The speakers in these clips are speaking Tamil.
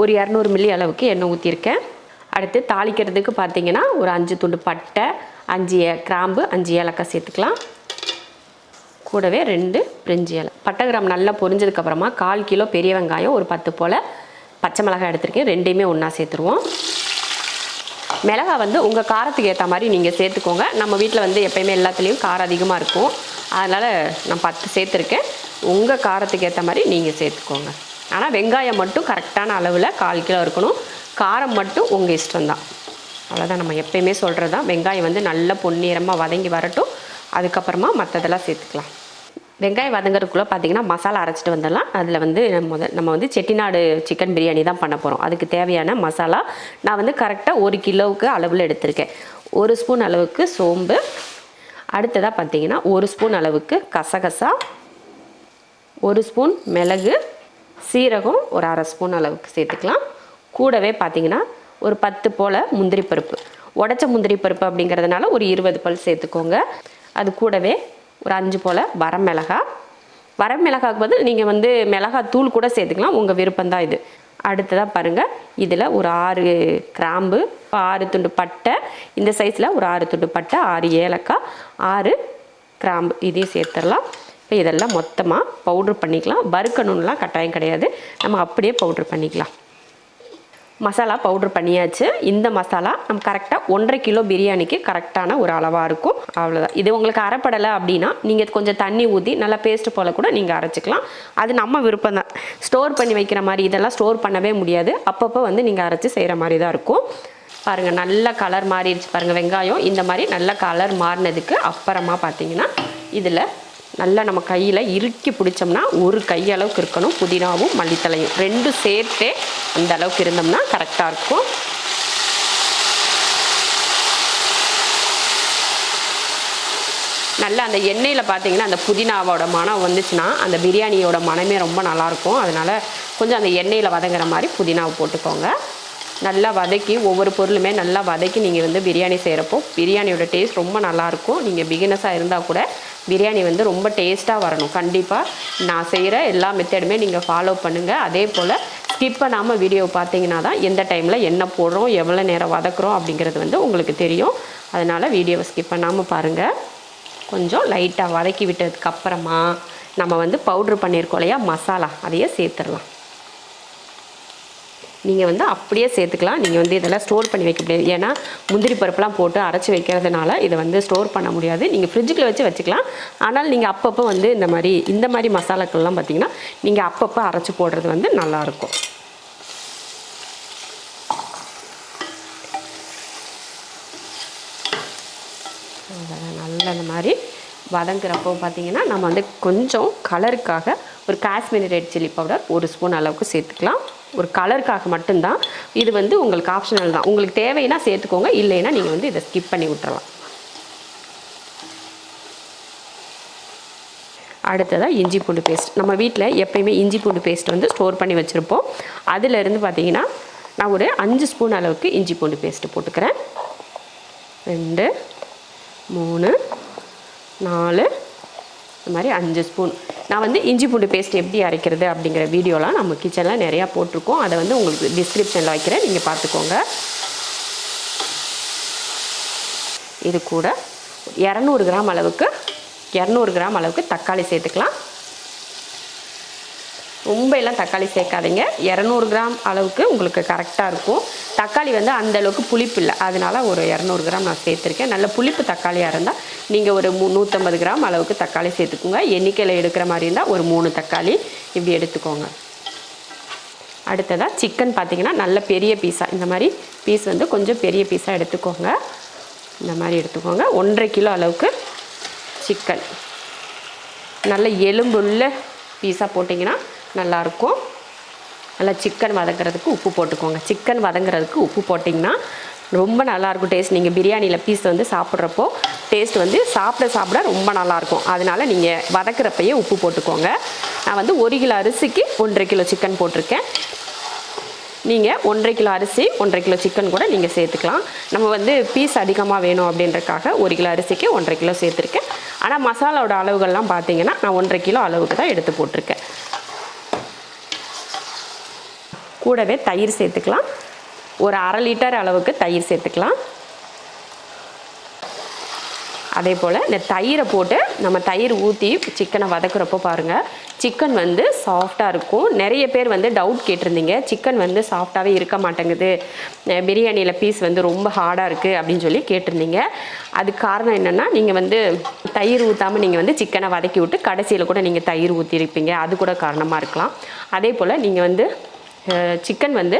ஒரு இரநூறு மில்லி அளவுக்கு எண்ணெய் ஊற்றிருக்கேன் அடுத்து தாளிக்கிறதுக்கு பார்த்தீங்கன்னா ஒரு அஞ்சு துண்டு பட்டை அஞ்சு கிராம்பு அஞ்சு ஏலக்காய் சேர்த்துக்கலாம். கூடவே ரெண்டு பிரிஞ்சி இலை. பட்டை கிராம் நல்லா பொரிஞ்சதுக்கப்புறமா கால் கிலோ பெரிய வெங்காயம் ஒரு பத்து போல் பச்சை மிளகாய் எடுத்திருக்கேன். ரெண்டையுமே ஒன்றா சேர்த்துருவோம். மிளகா வந்து உங்கள் காரத்துக்கு ஏற்ற மாதிரி நீங்கள் சேர்த்துக்கோங்க. நம்ம வீட்டில் வந்து எப்பயுமே எல்லாத்துலேயும் காரம் அதிகமாக இருக்கும். அதனால் நான் பத்து சேர்த்துருக்கேன். உங்கள் காரத்துக்கு ஏற்ற மாதிரி நீங்கள் சேர்த்துக்கோங்க. ஆனால் வெங்காயம் மட்டும் கரெக்டான அளவில் கால் கிலோ இருக்கணும். காரம் மட்டும் உங்கள் இஷ்டம்தான். அவ்வளோதான் நம்ம எப்பயுமே சொல்கிறது தான் வெங்காயம் வந்து நல்ல பொன்னிறமாக வதங்கி வரட்டும். அதுக்கப்புறமா மற்றதெல்லாம் சேர்த்துக்கலாம். வெங்காயம் வதங்குறதுக்குள்ளே பார்த்தீங்கன்னா மசாலா அரைச்சிட்டு வந்துடலாம். அதில் வந்து நம்ம நம்ம வந்து செட்டிநாடு சிக்கன் பிரியாணி தான் பண்ண போகிறோம் அதுக்கு தேவையான மசாலா நான் வந்து கரெக்டாக ஒரு கிலோவுக்கு அளவில் எடுத்திருக்கேன். ஒரு ஸ்பூன் அளவுக்கு சோம்பு. அடுத்ததாக பார்த்தீங்கன்னா ஒரு ஸ்பூன் அளவுக்கு கசகசா. ஒரு ஸ்பூன் மிளகு. சீரகம் ஒரு அரை ஸ்பூன் அளவுக்கு சேர்த்துக்கலாம். கூடவே பார்த்தீங்கன்னா ஒரு பத்து போல் முந்திரி பருப்பு. உடச்ச முந்திரி பருப்பு அப்படிங்கிறதுனால ஒரு இருபது பல் சேர்த்துக்கோங்க. அது கூடவே ஒரு அஞ்சு போல் வரமிளகா. வரமிளகாக்கு பதில் நீங்கள் வந்து மிளகாய் தூள் கூட சேர்த்துக்கலாம். உங்கள் விருப்பம்தான் இது. அடுத்ததாக பாருங்கள் இதில் ஒரு ஆறு கிராம்பு ஆறு துண்டு பட்டை. இந்த சைஸில் ஒரு ஆறு துண்டு பட்டை ஆறு ஏலக்காய் ஆறு கிராம்பு. இதையும் சேர்த்துடலாம். இப்போ இதெல்லாம் மொத்தமாக பவுட்ரு பண்ணிக்கலாம். வறுக்கணும்லாம் கட்டாயம் கிடையாது. நம்ம அப்படியே பவுட்ரு பண்ணிக்கலாம். மசாலா பவுட்ரு பண்ணியாச்சு. இந்த மசாலா நம்ம கரெக்டாக ஒன்றரை கிலோ பிரியாணிக்கு கரெக்டான ஒரு அளவாக இருக்கும். அவ்வளோதான் இது உங்களுக்கு அரைப்படலை அப்படின்னா நீங்கள் கொஞ்சம் தண்ணி ஊற்றி நல்லா பேஸ்ட் போல் கூட நீங்கள் அரைச்சிக்கலாம். அது நம்ம விருப்பம் தான். ஸ்டோர் பண்ணி வைக்கிற மாதிரி இதெல்லாம் ஸ்டோர் பண்ணவே முடியாது. அப்பப்போ வந்து நீங்கள் அரைச்சி செய்கிற மாதிரி தான் இருக்கும். பாருங்கள் நல்ல கலர் மாறிடுச்சு. பாருங்கள் வெங்காயம் இந்த மாதிரி நல்ல கலர் மாறினதுக்கு அப்புறமா பார்த்தீங்கன்னா இதில் நல்லா நம்ம கையில் இறுக்கி பிடிச்சோம்னா ஒரு கையளவுக்கு இருக்கணும். புதினாவும் மல்லித்தலையும் ரெண்டும் சேர்த்தே அந்த அளவுக்கு இருந்தோம்னா கரெக்டாக இருக்கும். நல்லா அந்த எண்ணெயில் பார்த்தீங்கன்னா அந்த புதினாவோட மனம் வந்துச்சுன்னா அந்த பிரியாணியோட மனமே ரொம்ப நல்லாயிருக்கும் அதனால் கொஞ்சம் அந்த எண்ணெயில் வதங்குற மாதிரி புதினாவை போட்டுக்கோங்க. நல்லா வதக்கி ஒவ்வொரு பொருளுமே நல்லா வதக்கி நீங்கள் வந்து பிரியாணி செய்கிறப்போ பிரியாணியோட டேஸ்ட் ரொம்ப நல்லாயிருக்கும் நீங்கள் பிகினஸாக இருந்தால் கூட பிரியாணி வந்து ரொம்ப டேஸ்ட்டாக வரணும். கண்டிப்பாக நான் செய்கிற எல்லா மெத்தடுமே நீங்கள் ஃபாலோ பண்ணுங்கள் அதே போல் ஸ்கிப் பண்ணாமல் வீடியோ பார்த்தீங்கன்னா தான் எந்த டைமில் என்ன போடுறோம் எவ்வளோ நேரம் வதக்குறோம் அப்படிங்கிறது வந்து உங்களுக்கு தெரியும். அதனால் வீடியோவை ஸ்கிப் பண்ணாமல் பாருங்கள் கொஞ்சம் லைட்டாக வதக்கி விட்டதுக்கப்புறமா நம்ம வந்து பவுட்ரு பண்ணியிருக்கோம் இல்லையா மசாலா அதையே சேர்த்துடலாம். நீங்கள் வந்து அப்படியே சேர்த்துக்கலாம். நீங்கள் வந்து இதெல்லாம் ஸ்டோர் பண்ணி வைக்க முடியாது. ஏன்னா முந்திரி பருப்புலாம் போட்டு அரைச்சி வைக்கிறதுனால இதை வந்து ஸ்டோர் பண்ண முடியாது. நீங்கள் ஃப்ரிட்ஜுக்குள்ள வச்சு வச்சுக்கலாம். ஆனால் நீங்கள் அப்பப்போ வந்து இந்த மாதிரி இந்த மாதிரி மசாலாக்கள்லாம் பார்த்தீங்கன்னா நீங்கள் அப்பப்போ அரைச்சி போடுறது வந்து நல்லாயிருக்கும். அதெல்லாம் நல்லா இந்த மாதிரி வதங்குறப்போ பார்த்தீங்கன்னா நம்ம வந்து கொஞ்சம் கலருக்காக ஒரு காஷ்மீரி ரெட் சில்லி பவுடர் ஒரு ஸ்பூன் அளவுக்கு சேர்த்துக்கலாம். ஒரு கலருக்காக மட்டும்தான். இது வந்து உங்களுக்கு ஆப்ஷனல் தான். உங்களுக்கு தேவைன்னா சேர்த்துக்கோங்க. இல்லைன்னா நீங்கள் வந்து இதை ஸ்கிப் பண்ணி விட்டுறலாம். அடுத்ததாக இஞ்சி பூண்டு பேஸ்ட் நம்ம வீட்டில் எப்பயுமே இஞ்சி பூண்டு பேஸ்ட் வந்து ஸ்டோர் பண்ணி வச்சுருப்போம். அதிலிருந்து பார்த்தீங்கன்னா நான் ஒரு அஞ்சு ஸ்பூன் அளவுக்கு இஞ்சி பூண்டு பேஸ்ட்டு போட்டுக்கிறேன். ரெண்டு மூணு நாலு இந்த மாதிரி அஞ்சு ஸ்பூன் நான் வந்து இஞ்சி பூண்டு பேஸ்ட் எப்படி அரைக்கிறது அப்படிங்கிற வீடியோலாம் நம்ம கிச்சனில் நிறையா போட்டிருக்கோம். அதை வந்து உங்களுக்கு டிஸ்கிரிப்ஷனில் வைக்கிறேன். நீங்கள் பார்த்துக்கோங்க. இது கூட இரநூறு கிராம் அளவுக்கு இரநூறு கிராம் அளவுக்கு தக்காளி சேர்த்துக்கலாம். ரொம்ப எல்லாம் தக்காளி சேர்க்காதீங்க. இரநூறு கிராம் அளவுக்கு உங்களுக்கு கரெக்டாக இருக்கும். தக்காளி வந்து அந்த அளவுக்கு புளிப்பு இல்லை. அதனால் ஒரு இரநூறு கிராம் நான் சேர்த்துருக்கேன். நல்ல புளிப்பு தக்காளியாக இருந்தால் நீங்கள் ஒரு மு நூற்றம்பது கிராம் அளவுக்கு தக்காளி சேர்த்துக்கோங்க. எண்ணிக்கையில் எடுக்கிற மாதிரி இருந்தால் ஒரு மூணு தக்காளி இப்படி எடுத்துக்கோங்க. அடுத்ததாக சிக்கன் பார்த்தீங்கன்னா நல்ல பெரிய பீஸாக இந்த மாதிரி பீஸ் வந்து கொஞ்சம் பெரிய பீஸாக எடுத்துக்கோங்க. இந்த மாதிரி எடுத்துக்கோங்க. ஒன்றரை கிலோ அளவுக்கு சிக்கன் நல்ல எலும்புள்ள பீஸாக போட்டிங்கன்னா நல்லாயிருக்கும். நல்லா சிக்கன் வதங்குறதுக்கு உப்பு போட்டுக்கோங்க. சிக்கன் வதங்குறதுக்கு உப்பு போட்டிங்கன்னா ரொம்ப நல்லாயிருக்கும் டேஸ்ட் நீங்கள் பிரியாணியில் பீஸ் வந்து சாப்பிட்றப்போ டேஸ்ட் வந்து சாப்பிட சாப்பிட ரொம்ப நல்லாயிருக்கும். அதனால் நீங்கள் வதக்கிறப்பையே உப்பு போட்டுக்கோங்க. நான் வந்து ஒரு கிலோ அரிசிக்கு ஒன்றரை கிலோ சிக்கன் போட்டிருக்கேன். நீங்கள் ஒன்றரை கிலோ அரிசி ஒன்றரை கிலோ சிக்கன் கூட நீங்கள் சேர்த்துக்கலாம். நம்ம வந்து பீஸ் அதிகமாக வேணும் அப்படின்றக்காக ஒரு கிலோ அரிசிக்கு ஒன்றரை கிலோ சேர்த்துருக்கேன். ஆனால் மசாலாவோட அளவுகள்லாம் பார்த்தீங்கன்னா நான் ஒன்றரை கிலோ அளவுக்கு தான் எடுத்து போட்டிருக்கேன். கூடவே தயிர் சேர்த்துக்கலாம். ஒரு அரை லிட்டர் அளவுக்கு தயிர் சேர்த்துக்கலாம். அதே போல் இந்த தயிரை போட்டு நம்ம தயிர் ஊற்றி சிக்கனை வதக்குறப்போ பாருங்கள் சிக்கன் வந்து சாஃப்டாக இருக்கும். நிறைய பேர் வந்து டவுட் கேட்டிருந்தீங்க. சிக்கன் வந்து சாஃப்டாகவே இருக்க மாட்டேங்குது. பிரியாணியில் பீஸ் வந்து ரொம்ப ஹார்டாக இருக்குது அப்படின்னு சொல்லி கேட்டிருந்தீங்க. அதுக்கு காரணம் என்னென்னா நீங்கள் வந்து தயிர் ஊற்றாமல் நீங்கள் வந்து சிக்கனை வதக்கி விட்டு கடைசியில் கூட நீங்கள் தயிர் ஊற்றிருப்பீங்க அது கூட காரணமாக இருக்கலாம். அதே போல் நீங்கள் வந்து சிக்கன் வந்து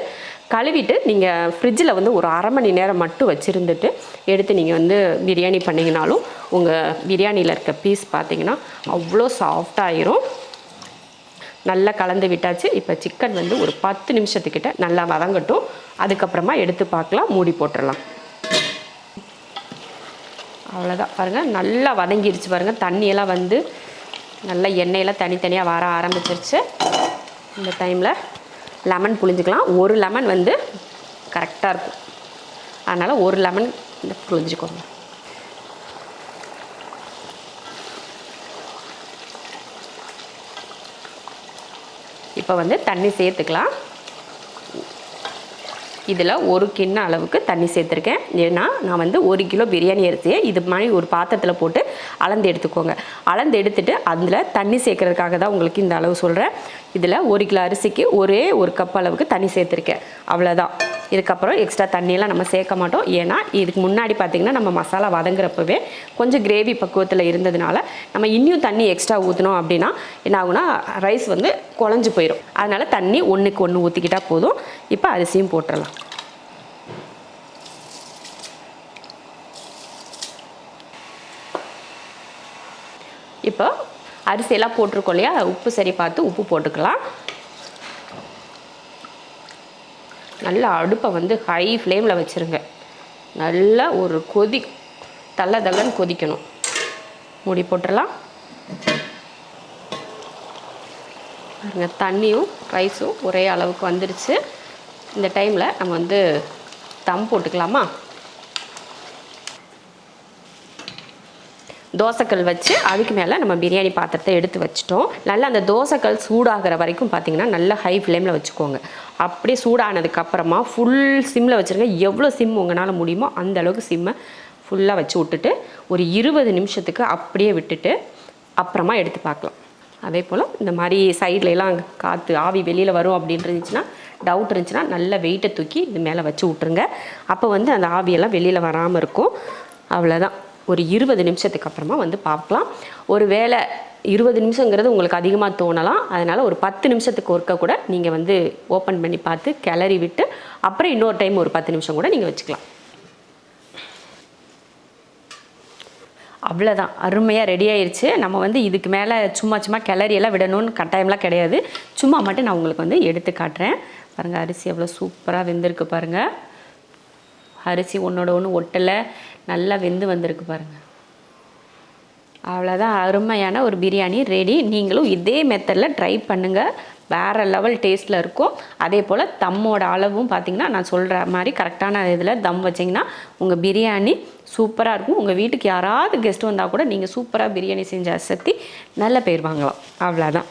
கழுவிட்டு நீங்கள் ஃப்ரிட்ஜில் வந்து ஒரு அரை மணி நேரம் மட்டும் வச்சுருந்துட்டு எடுத்து நீங்கள் வந்து பிரியாணி பண்ணிங்கனாலும் உங்கள் பிரியாணியில் இருக்க பீஸ் பார்த்தீங்கன்னா அவ்வளோ சாஃப்டாயிரும் நல்லா கலந்து விட்டாச்சு. இப்போ சிக்கன் வந்து ஒரு பத்து நிமிஷத்துக்கிட்ட நல்லா வதங்கட்டும். அதுக்கப்புறமா எடுத்து பார்க்கலாம் மூடி போட்டுடலாம் அவ்வளோதான் பாருங்கள் நல்லா வதங்கிருச்சு பாருங்கள் தண்ணியெல்லாம் வந்து நல்லா எண்ணெயெல்லாம் தனித்தனியாக வர ஆரம்பிச்சிருச்சு. இந்த டைமில் லெமன் புழிஞ்சுக்கலாம். ஒரு லெமன் வந்து கரெக்டாக இருக்கும். அதனால் ஒரு லெமன் புழிஞ்சிக்கோங்க. இப்போ வந்து தண்ணி சேர்த்துக்கலாம். இதில் ஒரு கிண்ண அளவுக்கு தண்ணி சேர்த்துருக்கேன். ஏன்னா நான் வந்து ஒரு கிலோ பிரியாணி அரிசியை இது மாதிரி ஒரு பாத்திரத்தில் போட்டு அளந்து எடுத்துக்கோங்க. அளந்து எடுத்துட்டு அதில் தண்ணி சேர்க்கறதுக்காக தான் உங்களுக்கு இந்த அளவு சொல்கிறேன் இதில் ஒரு கிலோ அரிசிக்கு ஒரே ஒரு கப் அளவுக்கு தண்ணி சேர்த்துருக்கேன். அவ்வளோதான் இதுக்கப்புறம் எக்ஸ்ட்ரா தண்ணியெல்லாம் நம்ம சேர்க்க மாட்டோம். ஏன்னா இதுக்கு முன்னாடி பார்த்திங்கன்னா நம்ம மசாலா வதங்குறப்பவே கொஞ்சம் கிரேவி பக்குவத்தில் இருந்ததுனால நம்ம இன்னும் தண்ணி எக்ஸ்ட்ரா ஊற்றினோம் அப்படின்னா என்ன ஆகுனா ரைஸ் வந்து குழஞ்சு போயிடும் அதனால் தண்ணி ஒன்றுக்கு ஒன்று ஊற்றிக்கிட்டால் போதும். இப்போ அரிசியும் போட்டுடலாம் இப்போ அரிசியெல்லாம் போட்டிருக்கோம் இல்லையா? உப்பு சரி பார்த்து உப்பு போட்டுக்கலாம். நல்லா அடுப்பை வந்து ஹை ஃப்ளேமில் வச்சுருங்க. நல்லா ஒரு கொதி தள்ள தள்ளன்னு கொதிக்கணும். மூடி போட்டுடலாம் பாருங்க தண்ணியும் ரைஸும் ஒரே அளவுக்கு வந்துருச்சு. இந்த டைமில் நம்ம வந்து தம் போட்டுக்கலாமா? தோசைக்கல் வச்சு அதுக்கு மேலே நம்ம பிரியாணி பாத்திரத்தை எடுத்து வச்சிட்டோம். நல்லா அந்த தோசைக்கல் சூடாகிற வரைக்கும் பார்த்தீங்கன்னா நல்லா ஹை ஃப்ளேமில் வச்சுக்கோங்க. அப்படியே சூடானதுக்கப்புறமா ஃபுல் சிம்மில் வச்சுருங்க எவ்வளோ சிம் உங்களால் முடியுமோ அந்த அளவுக்கு சிம்மை ஃபுல்லாக வச்சு விட்டுட்டு ஒரு இருபது நிமிஷத்துக்கு அப்படியே விட்டுட்டு அப்புறமா எடுத்து பார்க்கலாம். அதே போல் இந்த மாதிரி சைட்ல எல்லாம் காற்று ஆவி வெளியில் வரும் அப்படின்னு இருந்துச்சுன்னா டவுட் இருந்துச்சுன்னா நல்ல வெயிட்டை தூக்கி இது மேலே வச்சு விட்ருங்க அப்போ வந்து அந்த ஆவியெல்லாம் வெளியில் வராமல் இருக்கும். அவ்வளோதான் ஒரு இருபது நிமிஷத்துக்கு அப்புறமா வந்து பார்க்கலாம். ஒரு வேளை இருபது நிமிஷங்கிறது உங்களுக்கு அதிகமாக தோணலாம். அதனால் ஒரு பத்து நிமிஷத்துக்கு ஒருக்க கூட நீங்கள் வந்து ஓப்பன் பண்ணி பார்த்து கிளறி விட்டு அப்புறம் இன்னொரு டைம் ஒரு பத்து நிமிஷம் கூட நீங்கள் வச்சுக்கலாம். அவ்வளோதான் அருமையாக ரெடி ஆயிடுச்சு நம்ம வந்து இதுக்கு மேலே சும்மா சும்மா கிளறியெல்லாம் விடணும்னு கட்டாயம்லாம் கிடையாது. சும்மா மட்டும் நான் உங்களுக்கு வந்து எடுத்து காட்டுறேன். பாருங்கள் அரிசி எவ்வளோ சூப்பராக வெந்திருக்கு பாருங்கள் அரிசி ஒன்றோட ஒன்று ஒட்டலை. நல்லா வெந்து வந்திருக்கு பாருங்கள் அவ்வளோதான் அருமையான ஒரு பிரியாணி ரெடி நீங்களும் இதே மெத்தடில் ட்ரை பண்ணுங்கள் வேறு லெவல் டேஸ்ட்டில் இருக்கும். அதே போல் தம்மோட அளவும் பார்த்திங்கன்னா நான் சொல்கிற மாதிரி கரெக்டான இதில் தம் வச்சிங்கன்னா உங்கள் பிரியாணி சூப்பராக இருக்கும். உங்கள் வீட்டுக்கு யாராவது கெஸ்ட் வந்தால் கூட நீங்கள் சூப்பராக பிரியாணி செஞ்சு அசத்தி நல்ல பேர் வாங்கலாம். அவ்வளோதான்